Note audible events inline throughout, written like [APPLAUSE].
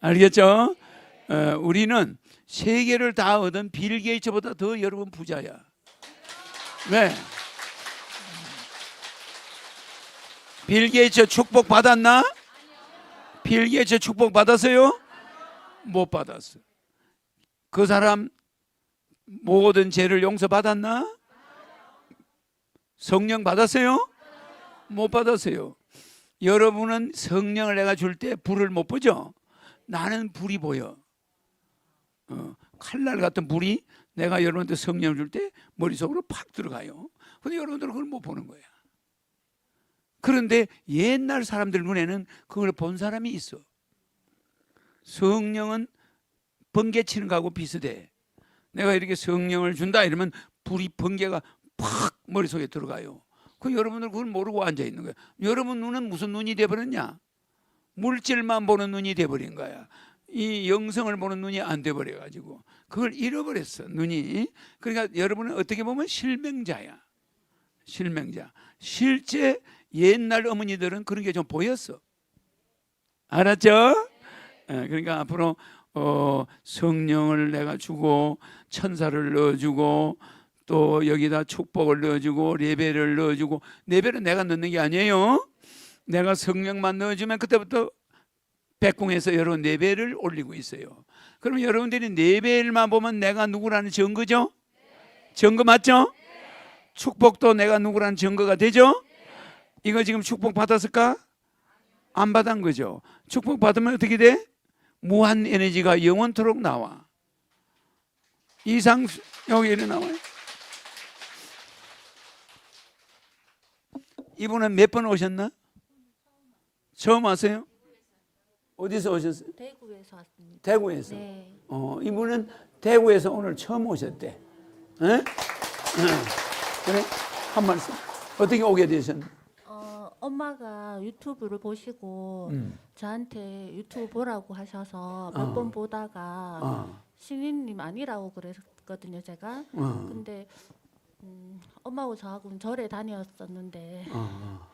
알겠죠? 어, 우리는 세계를 다 얻은 빌 게이츠보다 더 여러분 부자야. 왜? 빌 게이츠 축복 받았나? 빌 게이츠 축복 받았어요? 못 받았어. 그 사람 모든 죄를 용서 받았나? 성령 받았어요? 못 받았어요. 여러분은 성령을 내가 줄 때 불을 못 보죠? 나는 불이 보여. 어, 칼날 같은 불이 내가 여러분한테 성령을 줄때 머릿속으로 팍 들어가요. 근데 여러분들은 그걸 못 보는 거야. 그런데 옛날 사람들 눈에는 그걸 본 사람이 있어. 성령은 번개치는 거하고 비슷해. 내가 이렇게 성령을 준다 이러면 불이 번개가 팍 머릿속에 들어가요. 그 여러분들 그걸 모르고 앉아 있는 거야. 여러분 눈은 무슨 눈이 돼 버렸냐? 물질만 보는 눈이 돼 버린 거야. 이 영성을 보는 눈이 안 돼 버려 가지고 그걸 잃어버렸어. 눈이. 그러니까 여러분은 어떻게 보면 실명자야. 실명자. 실제 옛날 어머니들은 그런 게 좀 보였어. 알았죠? 예, 그러니까 앞으로 어, 성령을 내가 주고 천사를 넣어주고 또 여기다 축복을 넣어주고 레벨을 넣어주고 레벨은 내가 넣는 게 아니에요. 내가 성령만 넣어주면 그때부터 백궁에서 여러분 레벨을 올리고 있어요. 그러면 여러분들이 레벨만 보면 내가 누구라는 증거죠? 증거 맞죠? 축복도 내가 누구라는 증거가 되죠? 이거 지금 축복 받았을까? 안 받은 거죠. 축복 받으면 어떻게 돼? 무한 에너지가 영원토록 나와. 이상 여기 이래 나와요. 이분은 몇 번 오셨나? 처음 왔어요? 어디서 오셨어요? 대구에서 왔습니다. 대구에서. 네. 어, 이분은 대구에서 오늘 처음 오셨대. 에? 응. 그래? 한 말씀. 어떻게 오게 되셨나? 어, 엄마가 유튜브를 보시고 음. 저한테 유튜브 보라고 하셔서 어. 몇번 보다가 어, 신인님 아니라고 그랬거든요, 제가. 어, 근데 음, 엄마하고 저하고는 절에 다녔었는데 어,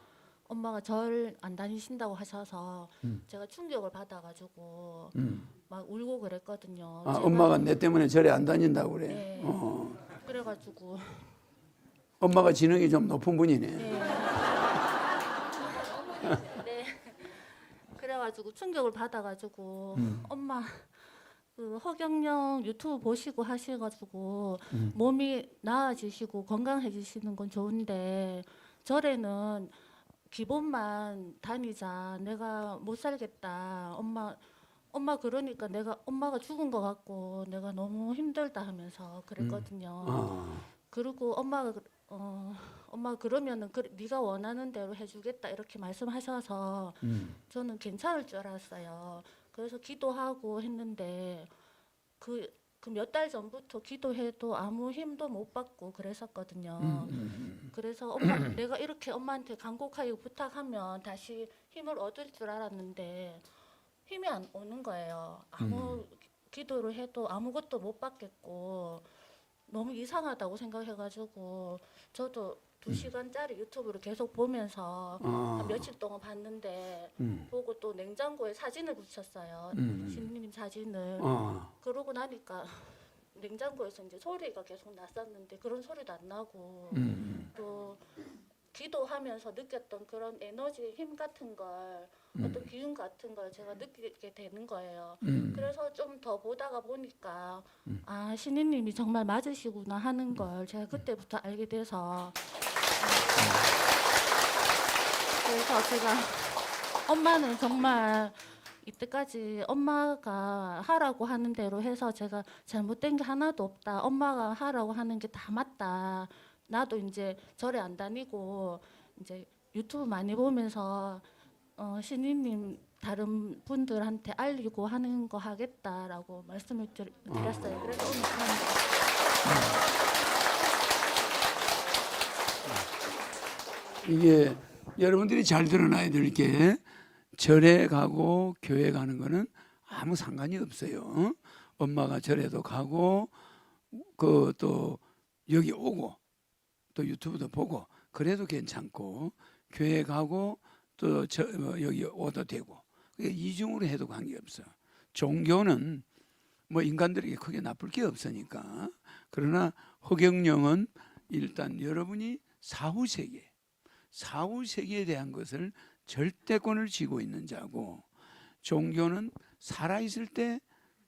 엄마가 절 안 다니신다고 하셔서 음. 제가 충격을 받아가지고 음. 막 울고 그랬거든요. 아, 제가- 엄마가 내 때문에 절에 안 다닌다고 그래. 네. 어, 그래가지고 엄마가 지능이 좀 높은 분이네. 네. 네. 그래가지고 충격을 받아가지고 음. 엄마 그 허경영 유튜브 보시고 하셔가지고 음. 몸이 나아지시고 건강해지시는 건 좋은데 절에는 기본만 다니자. 내가 못 살겠다. 엄마 엄마 그러니까 내가 엄마가 죽은 것 같고 내가 너무 힘들다 하면서 그랬거든요. 어, 그리고 엄마가 그- 어 엄마 그러면은 그 네가 원하는 대로 해주겠다 이렇게 말씀하셔서 음. 저는 괜찮을 줄 알았어요. 그래서 기도하고 했는데 그 그 몇 달 전부터 기도해도 아무 힘도 못 받고 그랬었거든요. 음, 음, 그래서 엄마 [CLEARS THROAT] 내가 이렇게 엄마한테 간곡하게 부탁하면 다시 힘을 얻을 줄 알았는데 힘이 안 오는 거예요. 아무 기도를 해도 아무것도 못 받겠고 너무 이상하다고 생각해가지고 저도 두 시간짜리 유튜브를 계속 보면서 어, 한 며칠 동안 봤는데 음, 보고 또 냉장고에 사진을 붙였어요. 음. 신님 사진을. 어, 그러고 나니까 냉장고에서 이제 소리가 계속 났었는데 그런 소리도 안 나고 음, 또 기도하면서 느꼈던 그런 에너지 힘 같은 걸 음. 어떤 기운 같은 걸 제가 느끼게 되는 거예요. 음. 그래서 좀 더 보다가 보니까 음. 아 신인님이 정말 맞으시구나 하는 걸 제가 그때부터 알게 돼서 그래서 제가 엄마는 정말 이때까지 엄마가 하라고 하는 대로 해서 제가 잘못된 게 하나도 없다. 엄마가 하라고 하는 게 다 맞다. 나도 이제 절에 안 다니고 이제 유튜브 많이 보면서 어, 신인님 다른 분들한테 알리고 하는 거 하겠다라고 말씀을 드렸어요. 그래서 오늘 그런 이게 여러분들이 잘 드러나야 될 게 절에 가고 교회 가는 거는 아무 상관이 없어요. 어? 엄마가 절에도 가고 그 또 여기 오고 또 유튜브도 보고 그래도 괜찮고 교회 가고 또 저, 어, 여기 오도 되고 이중으로 해도 관계없어. 종교는 뭐 인간들에게 크게 나쁠 게 없으니까 그러나 허경영은 일단 여러분이 사후 세계, 사후 세계에 대한 것을 절대권을 쥐고 있는 자고 종교는 살아 있을 때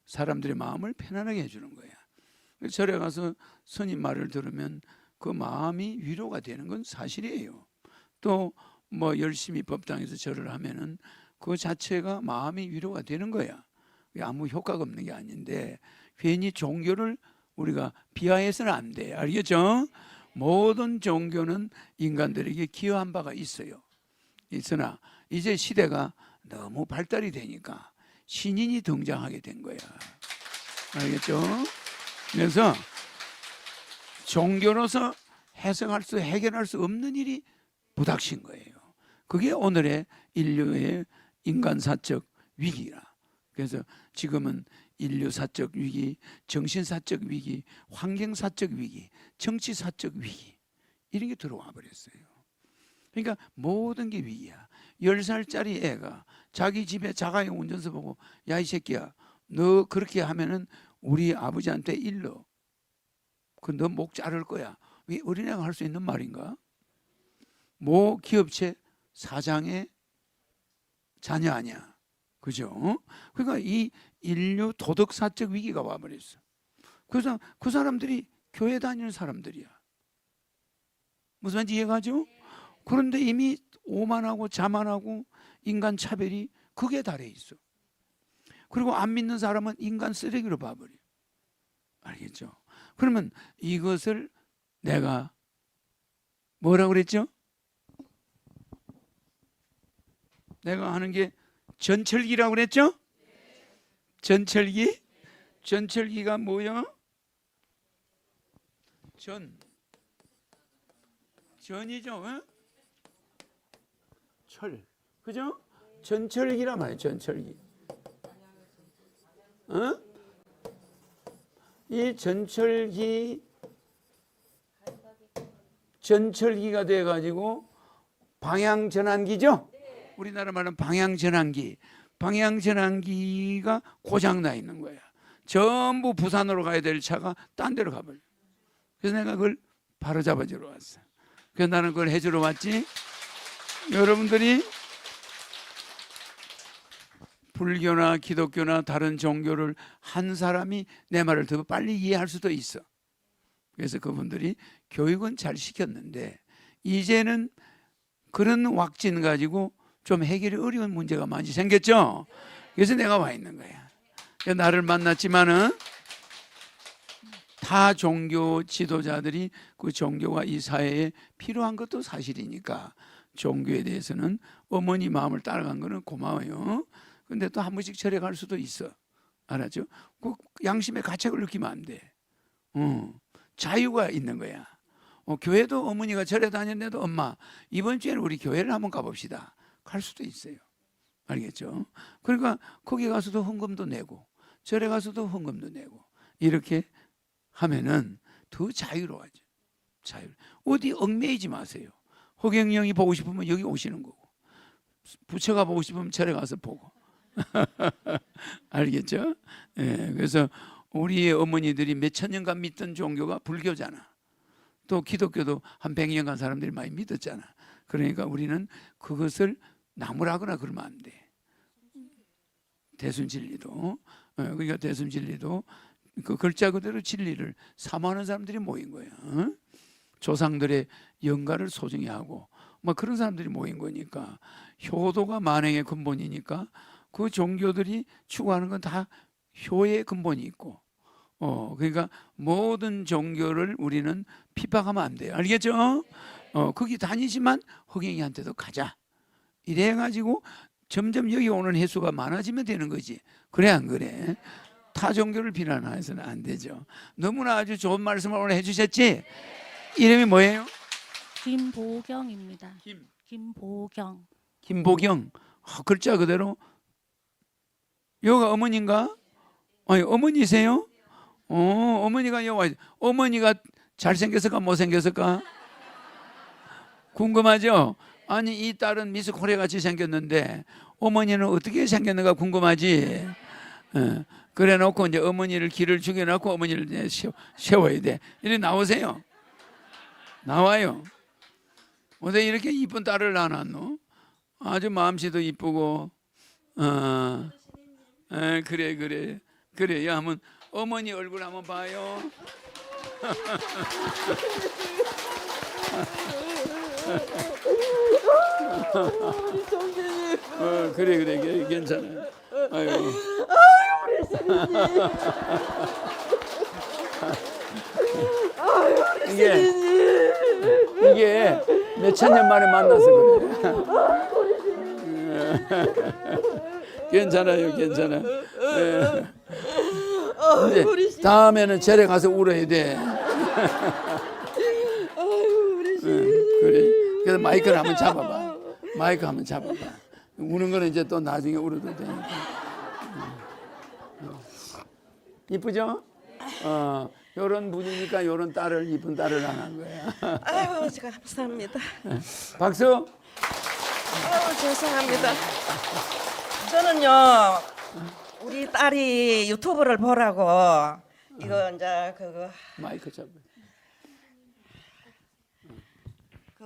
사람들의 마음을 편안하게 해주는 거야. 절에 가서 스님 말을 들으면 그 마음이 위로가 되는 건 사실이에요. 또 뭐 열심히 법당에서 절을 하면은 그 자체가 마음이 위로가 되는 거야. 아무 효과가 없는 게 아닌데 괜히 종교를 우리가 비하해서는 안 돼. 알겠죠? 모든 종교는 인간들에게 기여한 바가 있어요. 있으나 이제 시대가 너무 발달이 되니까 신인이 등장하게 된 거야. 알겠죠? 그래서 종교로서 해석할 수 해결할 수 없는 일이 부닥친 거예요. 그게 오늘의 인류의 인간사적 위기라. 그래서 지금은 인류사적 위기, 정신사적 위기, 환경사적 위기, 정치사적 위기 이런 게 들어와 버렸어요. 그러니까 모든 게 위기야. 열 살짜리 애가 자기 집에 자가용 운전서 보고 야 이 새끼야 너 그렇게 하면은 우리 아버지한테 일러. 그너목 자를 거야. 이 어린애가 할 수 있는 말인가? 모 기업체 사장의 자녀 아니야. 그죠? 그러니까 이 인류 도덕 사적 위기가 와버렸어. 그래서 그 사람들이 교회 다니는 사람들이야. 무슨 말인지 이해가죠? 그런데 이미 오만하고 자만하고 인간 차별이 극에 달해 있어. 그리고 안 믿는 사람은 인간 쓰레기로 봐버려. 알겠죠? 그러면 이것을 내가 뭐라고 그랬죠? 내가 하는 게 전철기라고 그랬죠? 전철기? 전철기가 뭐야? 전 전이죠. 어? 철. 그죠? 전철기라 말이에요. 전철기. 어? 이 전철기 전철기가 돼 가지고 방향 전환기죠? 우리나라 말은 방향 전환기. 방향 전환기가 고장 나 있는 거야. 전부 부산으로 가야 될 차가 딴 데로 가버려. 그래서 내가 그걸 바로 잡아주러 왔어. 그래서 나는 그걸 해주러 왔지. 여러분들이 불교나 기독교나 다른 종교를 한 사람이 내 말을 더 빨리 이해할 수도 있어. 그래서 그분들이 교육은 잘 시켰는데 이제는 그런 왁진 가지고 좀 해결이 어려운 문제가 많이 생겼죠. 그래서 내가 와 있는 거야. 나를 만났지만은 타 종교 지도자들이 그 종교가 이 사회에 필요한 것도 사실이니까 종교에 대해서는 어머니 마음을 따라간 거는 고마워요. 근데 또 한 번씩 절에 갈 수도 있어. 알았죠? 그 양심의 가책을 느끼면 안 돼. 어, 자유가 있는 거야. 어, 교회도 어머니가 절에 다녔는데도 엄마 이번 주에는 우리 교회를 한번 가봅시다. 갈 수도 있어요. 알겠죠? 그러니까 거기 가서도 헌금도 내고 절에 가서도 헌금도 내고 이렇게 하면은 더 자유로워져. 자유. 어디 얽매이지 마세요. 호경영이 보고 싶으면 여기 오시는 거고 부처가 보고 싶으면 절에 가서 보고 [LAUGHS] 알겠죠? 예, 그래서 우리의 어머니들이 몇 천 년간 믿던 종교가 불교잖아. 또 기독교도 한 백 년간 사람들이 많이 믿었잖아. 그러니까 우리는 그것을 나무라거나 그러면 안 돼. 대순 진리도 어, 그러니까 대순 진리도 그 글자 그대로 진리를 사모하는 사람들이 모인 거야. 어? 조상들의 영가를 소중히 하고 뭐 그런 사람들이 모인 거니까 효도가 만행의 근본이니까 그 종교들이 추구하는 건 다 효의 근본이 있고 어 그러니까 모든 종교를 우리는 핍박하면 안 돼요. 알겠죠? 어 거기 다니지만 허경이한테도 가자. 이래 가지고 점점 여기 오는 횟수가 많아지면 되는 거지. 그래 안 그래? 타 종교를 비난해서는 안 되죠. 너무나 아주 좋은 말씀을 오늘 해주셨지. 이름이 뭐예요? 김보경입니다. 김 김보경. 김보경. 아, 글자 그대로. 여가 어머니인가? 아니 어머니세요? 어 어머니가 여와 어머니가 잘생겼을까 못생겼을까? 궁금하죠? 아니 이 딸은 미스 코리아 같이 생겼는데 어머니는 어떻게 생겼는가 궁금하지? 예. 그래 놓고 이제 어머니를 길을 죽여놓고 어머니를 세워, 세워야 돼. 이리 나오세요. 나와요. 어제 이렇게 이쁜 딸을 낳았노? 아주 마음씨도 이쁘고, 어, 에, 그래 그래 그래. 야 한번 어머니 얼굴 한번 봐요. [LAUGHS] 어, 그래 그래 그래, 괜찮아. 아유. 이게 이게 몇천 년 만에 만나서 그래. 괜찮아요, 괜찮아. 예. 이제 다음에는 절에 가서 울어야 돼. 예, 그래. 그래서 마이크를 한번 잡아봐. 마이크 한번 잡아봐. 우는 거는 이제 또 나중에 울어도 되니까. 이쁘죠? 어, 요런 분이니까 요런 딸을 이쁜 딸을 낳은 거야. 아유, 제가 감사합니다. 박수. 아유, 죄송합니다. 저는요, 우리 딸이 유튜브를 보라고 이거 이제 그거 마이크 잡아.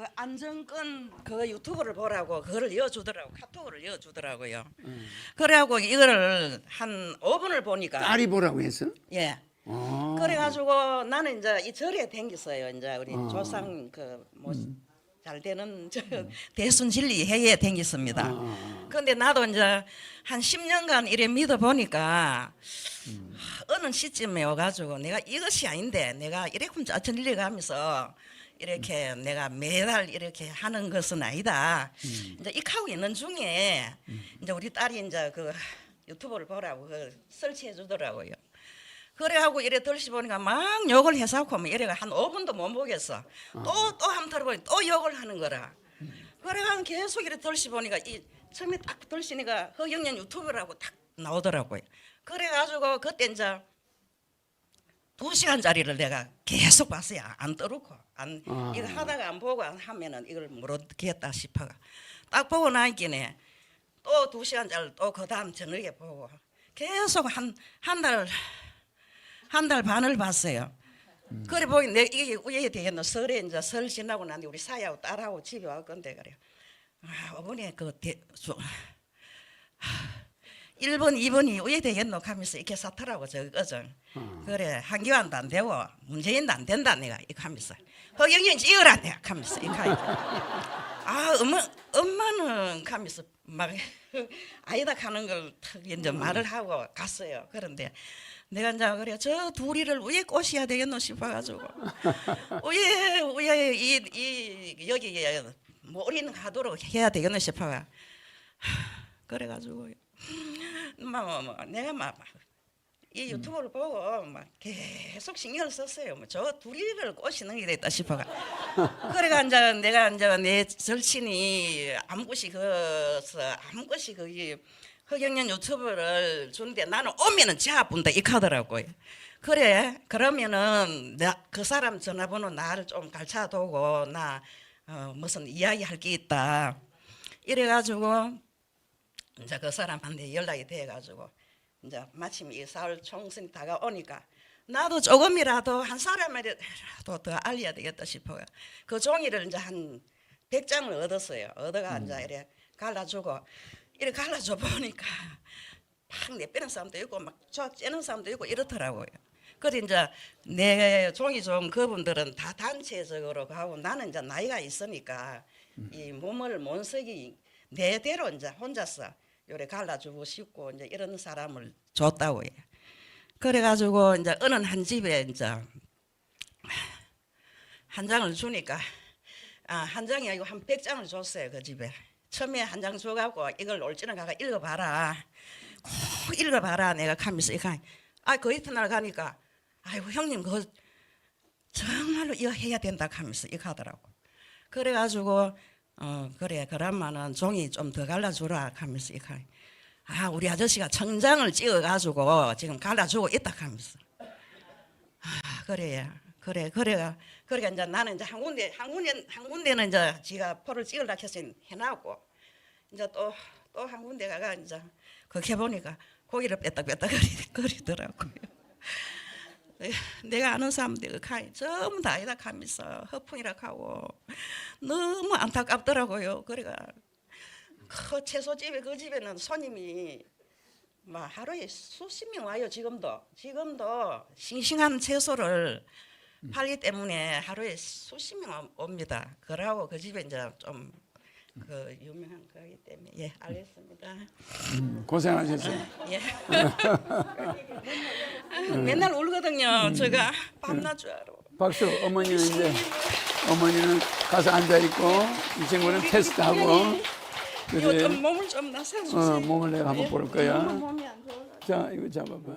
그 안정권 그 유튜브를 보라고 그거를 이어주더라고 카톡을 이어주더라고요. 그래갖고 이거를 한 5분을 보니까 딸이 보라고 했어? 예. 어. 그래가지고 나는 이제 이 절에 댕겼어요. 이제 우리 조상 그뭐 잘 되는 저 대순 진리 회에 댕겼습니다. 어. 근데 나도 이제 한 10년간 이래 믿어 보니까 어느 시점에 와가지고 내가 이것이 아닌데 내가 이래끔 짜천 일리 가면서 이렇게 내가 매달 이렇게 하는 것은 아니다. 이제 익하고 있는 중에 이제 우리 딸이 이제 그 유튜브를 보라고 그 설치해 주더라고요. 그래 하고 이래 들시 보니까 막 욕을 해서고 뭐 이래가 한 5분도 못 보겠어. 또 또 한번 들어보니 또 욕을 하는 거라. 그래가 계속 이래 들시 보니까 이 처음에 딱 들시니까 허경련 유튜브라고 딱 나오더라고요. 그래가지고 그때 이제 두 시간짜리를 내가 계속 봤어요. 안 떠놓고 안 아. 이거 하다가 안 보고 안 하면은 이걸 모르겠다 싶어가 딱 보고 나니까네 또 두 시간짜리 또그 다음 저녁에 보고 계속 한 한 달 한 달 반을 봤어요. 그래 보니 내 이게 왜 되겠노? 설에 이제 설 지나고 난 뒤 우리 사야하고 딸하고 집에 와 건데 그래. 아, 어머니 그 대, 저, 1번, 2번이 왜 되겠노? 하면서 이렇게 사더라고 저거죠. 그래 한기환도 안 되고 문재인도 안 된다 내가 이거 하면서 허경영 찍으라 내가 하면서 이거. [LAUGHS] 아 엄마 엄마는 하면서 막 [LAUGHS] 아니다 하는 걸탁 이제 말을 하고 갔어요. 그런데 내가 이제 그래 저 둘이를 왜 꼬셔야 되겠노 싶어가지고 [LAUGHS] 왜 왜 이, 이 여기에 몰인 가도록 해야 되겠노 싶어가 그래가지고 막, 뭐, 내가 막이 유튜브를 보고 막 계속 신경을 썼어요. 뭐 저 둘이를 꼬시는 게 됐다 싶어가. 그래가 이제 내가 이제 내 절친이 아무것이 그서 아무것이 그이 허경련 유튜브를 주는데 나는 오면은 제아분다 이카더라고요. 그래 그러면은 나 그 사람 전화번호 나를 좀 갈차두고 나 어, 무슨 이야기 할 게 있다. 이래가지고 이제 그 사람한테 연락이 돼가지고 이제 마침 이 사흘 총선이 다가오니까 나도 조금이라도 한 사람이라도 더 알려야 되겠다 싶어요. 그 종이를 이제 한 100장을 얻었어요. 얻어가 이제 이래 갈라주고 이래 갈라줘 보니까 막 내빼는 사람도 있고 막저 째는 사람도 있고 이렇더라고요. 그래 이제 내 종이 좀 그분들은 다 단체적으로 가고 나는 이제 나이가 있으니까 이 몸을 못 쓰기 내대로 이제 혼자서 요래 갈라주고 싶고 이제 이런 사람을 줬다고요. 그래가지고 이제 어느 한 집에 이제 한 장을 주니까 아, 한 장이 아니고 한 백 장을 줬어요 그 집에. 처음에 한 장 줘갖고 이걸 올지는 가가 읽어봐라. 꼭 읽어봐라 내가 가면서 이거 아 그 이튿날 가니까 아이고 형님 그 정말로 이거 해야 된다 하면서 이거 하더라고. 그래가지고 어 그래 그러면은 종이 좀 더 갈라주라 하면서 이거 아 우리 아저씨가 청장을 찍어가지고 지금 갈라주고 있다 하면서. 아 그래 그래 그래가 그러니까 이제 나는 이제 한 군데 한 군데 한 군데는 이제 지가 포를 찍으려 해서 해놨고 이제 또 또 한 군데 가가 이제 그렇게 보니까 고기를 뺐다뺐다 거리- [LAUGHS] 거리더라고요. 내가 아는 사람들 가이 전부 다 이다 가면서 허풍이라 하고 너무 안타깝더라고요. 그래가 그 채소집에 그 집에는 손님이 막 하루에 수십 명 와요. 지금도 지금도 싱싱한 채소를 팔기 때문에 하루에 수십 명 옵니다. 그러고 그 집에 이제 좀 그 유명한 거기 때문에 예 알겠습니다. 고생하셨어요. 예. [LAUGHS] 맨날 울거든요. 제가 밤낮 줄 알아. 박수. 어머니는 이제 어머니는 가서 앉아 있고 이 친구는 테스트하고 이거 좀 그래. 몸을 좀 나서 주세요. 어, 몸을 내가 한번 볼 거야. 몸이 안 좋아. 자, 이거 잡아봐.